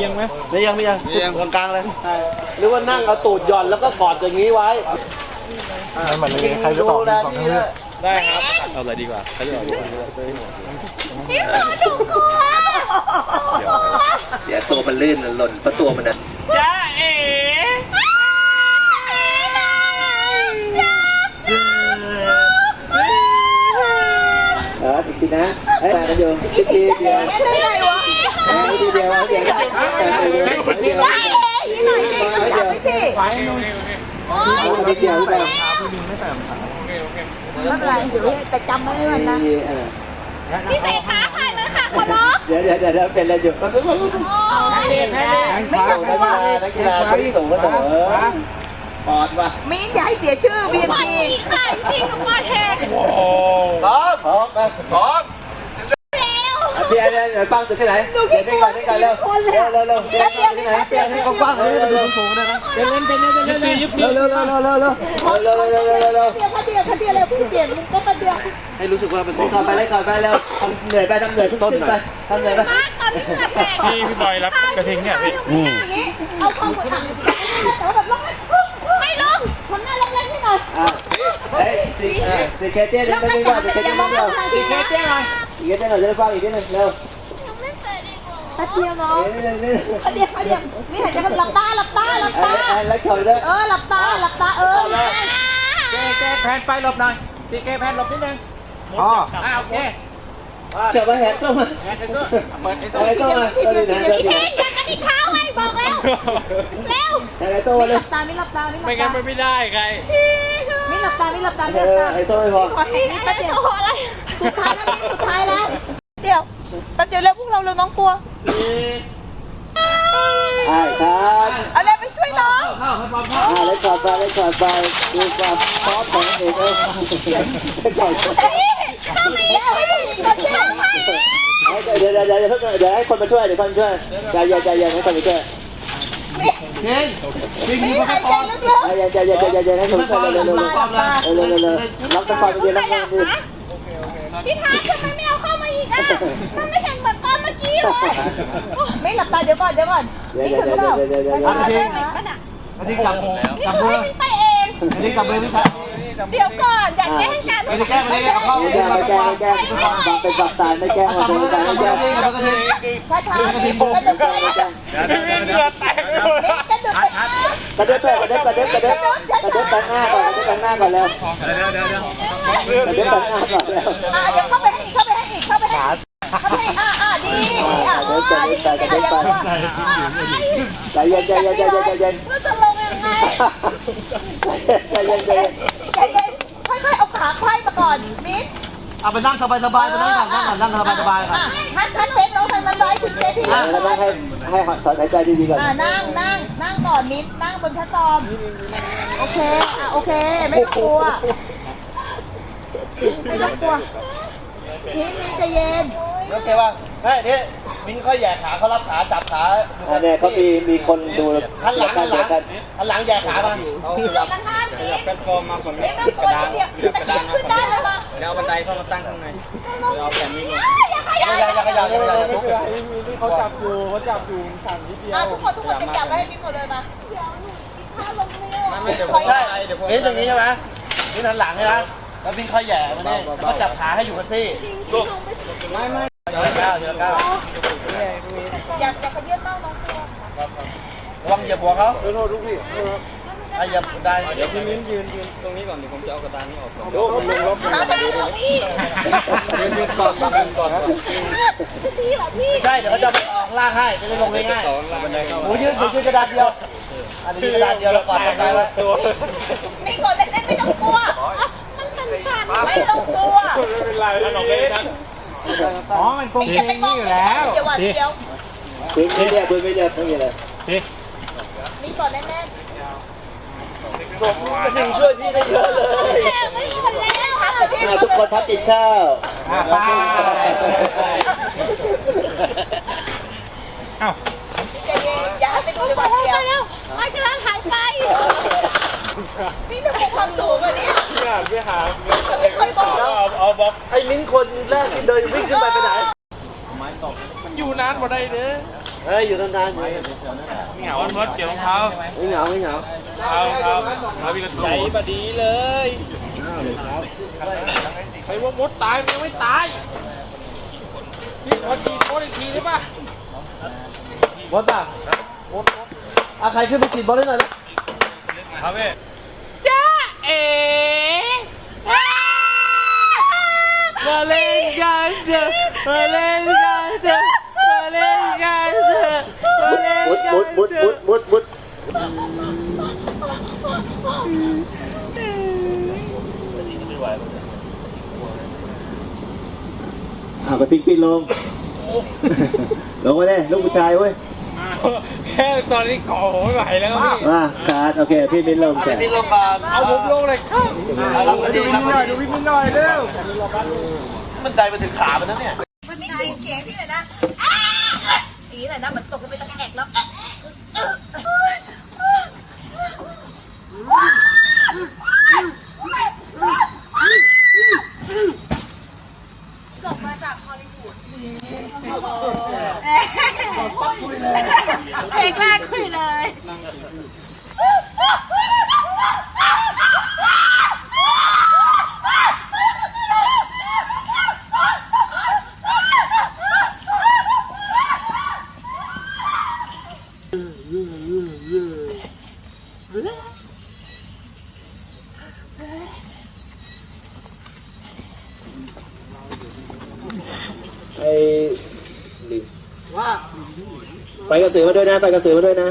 อียงไหมไม่ยังไม่ยังกลางกลางๆเลยหรือว่านั่งเอาตูดหย่อนแล้วก็กอดอย่างนี้ไว้มันเหมือนเลยใครจะตอบดูแลตอบพี่ทั้งเรื่ด้อวงยได้ครับเอาอะไรดีกว่าใครจะตอบดีกว่าพี่หมอหนูกลัวเดี๋ยวตัวมันลื่นหล่นเพราะตัวมันนั้น จ้าเอ๋จ้า เอออีกทีนะไอ้แฟนกันอยู่อีกทีเดียวได้ไงวะอีกทีเดียวเดียวแฟนเดียวเดียวได้เอ๋ยี่หน่อยสิจับไปสิโอ๊ยไม่เกี่ยวหรือเปล่าไม่เป็นไรเดี๋ยวแต่จำไม่ได้มันนะพี่เตะขาใครเลยค่ะขอร้องเดี๋ยวเดี๋ยวเดี๋ยวเป็นอะไรอยู่ก็คือโอ้ยไม่นัต้อกงกกีลัวฬานักกีฬาคนที่สูงก็เถอะปอดว่ะมิ้นอย่าให้เสียชื่อ BMP ค่ะพี่ทุกคนแทนพร้อม พร้อมมาพร้อมเร็วพี่ไอ้เนี่ยเดี๋ยวปั้งตึกที่ไหนเดี๋ยวนี่ก่อนนี่ก่อนเร็วเร็วเร็วเร็วเดี๋ยวที่ไหนเปลี่ยนให้เขาปั้งเลยเร็วสูงเลยนะเร็วเร็วเร็วเร็วเร็วเร็วเร็วเร็วเร็วเร็วเร็วเร็วเร็วเร็วเร็วเร็วเร็วเดียวค่ะเดียวค่ะเดียวเร็วพี่เปลี่ยนมุกก็มาเดียวให้รู้สึกว่าเป็นก่อนไปเลยก่อนไปเร็วทำเหนื่อยไปทำเหนื่อยทุกต้นไปทำเหนื่อยไปมากตอนนี้กระแพงพี่พี่บอยรับกระทิงเนี่ยพี่อย่างนี้เอาความกดดันแต่ว่าแบบลงไม่ลงคนหน้าเล็กๆให้หน่อย อะ เฮ้ยสี่เออสี่เจ๊เดินไปดีกว่าสี่เคเจ๊มองเราสี่เคเจ๊หน่อยสี่เคเจ๊หน่อยจะได้ฟังอีกนิดนึงเร็วแป๊บเดียวน้องเอ้ยนี่นี่แป๊บเดียวแป๊บเดียวไม่เห็นจะหลับตาหลับตาหลับไอ้ตาไอ้แล้วเฉยด้วยเออหลับตาหลับตาเออเจ๊เจ๊แพนไปหลบหน่อยสี่เคแพนหลบนิดนึงอ๋ออะโอเคเฉยมาแหกเข้ามาแหกเข้ามาแหกเข้ามาทีเออเดียวดีทีนะเดียวเดี๋ยวทีเดียวเอ๊ะอย่ากันอีกเท้าไงบอกแล้วเร็วแหกไอ้โต้ไม่เลหยลับตาไม่หลับตาไม่หลับไม่งั้ตานมันไม่ได้ไงไม่ หลับตาไม่หลับตาเอไม่หลับอตาไอ้โต้ไม่พอขอให้แป๊บเดียวอะไรสุดท้ายแล้วสุดท้ายแล้วเดี๋ยวแป๊บเดียวเร็วพวกเราเร็วน้องกลัวไอ้ครับเอาเร็วไปช่วยน้องอ่าเลยก่อนไปเลยก่อนไปดูความพร้อมของเอกเออก่อนเฮ้ยทำไมอะเฮ้ยมาช่วยเดี๋ยวเดี๋ยวเดี๋ยวเดี๋ยวเดี๋ยวให้คนมาช่วยเดี๋ยวคนช่วยใจเย็นใจเย็นให้คนมาช่วย จริงจริงมีพระพรอย่าอย่าอย่าอย่าอย่าให้หนูใส่เลยเลยเลยเลยเลยรับตะกอนเดียวแล้วกันดูพี่ทานทำไมไม่เอาเข้ามาอีกอะมันไม่เห็นเหมือนตอนเมื่อกี้เลยไม่หลับตาเดี๋ยวก่อนเดี๋ยวก่อนนี่คือเปล่าอันนี้อันนี้กลับกลับเพื่อ อันนี้กลับมือพี่ชายเดี๋ยวก่อนอย่าแกล้งกันไม่ได้แก้ไม่ได้เอาเข้าไม่แก้ไม่แก้ไม่แก้บังเป็นบักตายไม่แก้มาเป็นตายไม่แก้ช้าช้าๆนี่กระดึ๊บไปนะเลือดแตกเลยนี่กระดึ๊บไปนะกระเด็บกระเด็บกระเด็บกระเด็บกระเด็บไปหน้าก่อนกระเด็บไปหน้าก่อนแล้วกระเด็บไปหน้าก่อนแล้วอะเดี๋ยวเข้าไปให้อีกเข้าไปให้อีกเข้าไปให้อีกเข้าไปให้อะอะดีอะเดี๋ยวจะอะเด็ดีบไปกระเด็บไปอะใจเย็นใจเย็นใจเย็นใจเย็น ใจเย็นใจเย็นใจเย็นค่อยๆเอาขาไขว้มาก่อนมิ้นเอาไปนั่งสบายสบายไปนั่งก่อนนั่งก่อนนั่งสบายสบายก่อนอะท่านท่านเซฟน้องทางนั้นร้อยถึงเซฟพี่แล้วนั่งให้ให้ถอนหายใจดีๆก่อนอะนั่งนั่งนั่งก่อนมิ้นนั่งบนพระจอมโอเคอะโอเคไม่ต้องกลัวไม่ต้องกลัวมิ้นมิ้นใจเย็น โอเคว่าเฮ้ยนี่มิ้นค่อยแย่ขาเขารับขาจับขาอันนี้เขามีมีคนดูหันหลังหันหลังหันหลังแย่ขามาเดี๋ยวกันท่านแพลตฟอร์มมาฝั่งไม่นี้ต้องกลัวเดี๋ยวตะกี้ขึ้นได้เลยมาแล้วเอาบันไดเข้ามาตั้งข้างในเอาแผ่นนี้ลงอย่าขยับอย่าอย่าขยับอย่าขยับเขาจับอยู่เขาจับอยู่สั่นนิดเดียวอะทุกคนทุกคนจะจับไว้ให้มิ้นหมดเลยมาเดี๋ยวหนูข้าลงไม่ไม่เดี๋ยวผขอมอย่าใช่มิ้นอย่างนี้ใช่ไหมมิ้นหันหลังใช่ไหมแล้วมิ้นค่อยแย่มาเนี่ยก็จับขาให้อยู่กับซี่ ไม่ไม่ เดี๋ยวก้าเดี๋ยวก้าอยากจะขยื่นมากน้องตัวระวังเหยียบหัวเขาขอโทษทุกพี่ถ้าเหยียบได้เดี๋ยวพี่มิ้นยืนยืนตรงนี้ก่อนเดี๋ยวผมจะเอากระดานนี้ออกก่อนดูผมลงลบเอาไปเอาพี่ยืนยืนก่อนยืนก่อนครับพี่เหรอพี่ใช่เดี๋ยวเขาจะออกล่างให้จะได้ลงง่ายๆหมูยืนหมูยืนกระดานเดียวอันนี้กระดานเดียวเรากอดกันไปไว้ตัวไม่กดเล่นไม่ต้องกลัวมันเป็นการไม่ต้องกลัวไม่เป็นไร อ๋อ มันคงมีอยู่แล้วจะหวาดเสียวปืนไม่เรียกไม่เรียกทั้งนี้ยสิมีก่อนแน่แน่จริงช่วยพี่ได้เยอะเลยไม่มีคแล้วทุกคนทักกินข้าวไปเอ้าอย่าให้ไปดูจะหวาดเสียวไปแล้วไปกำลันหายไป นี่ถึงความสูงอะเนี่ย พี่หาพี่หาไม่เคยบอก เอาเอาบล็อกไอ้มิ้นคนแรกที่เดินวิ่งขึ้นไปไปไหน มันอยู่นานกว่าได้เด้อเฮ้ยอยู่นานๆอยู่เหงาวันมดเกี่ยวรองเท้าไม่เหงาไม่เหงาเอาเอาเอาพี่กระใจบดีเลยใครว่ามดตายมันยังไม่ตายพี่ขอจีบมดอีกทีได้ป่ะบอสอะอะใครขึ้นไปฉีดบอลได้หน่อย ครับพี่จ้าเอ๋มาเล่นกันเถอะมาเล่นกันเถอะมาเล่นกันเถอะมาเล่นมุดกันมุดมุดมุดมุดมุดอะก็ทิ้งปีนลงลงมาเลยลูกผู้ชายเว้ย แค่ตอนนี้ก่อผมไม่ไหวแล้วพี่มาขาดโอเค พี่บินลงแต่พี่ลงก่อนเอาผมลงเลยครับรับกันดีรับกันดีดูวิ่งหน่อยเร็วมันได้มาถึงขามันนะเนี่ย มันไม่ได้เสียงพี่เลยนะอีหน่อยนะเหมือนตกลงไปตะแอกแล้วจบมาจากฮอลลีวูดเพลงแรกคุยเลย ไปกระสือมาด้วยนะ ไปกระสือมาด้วยนะ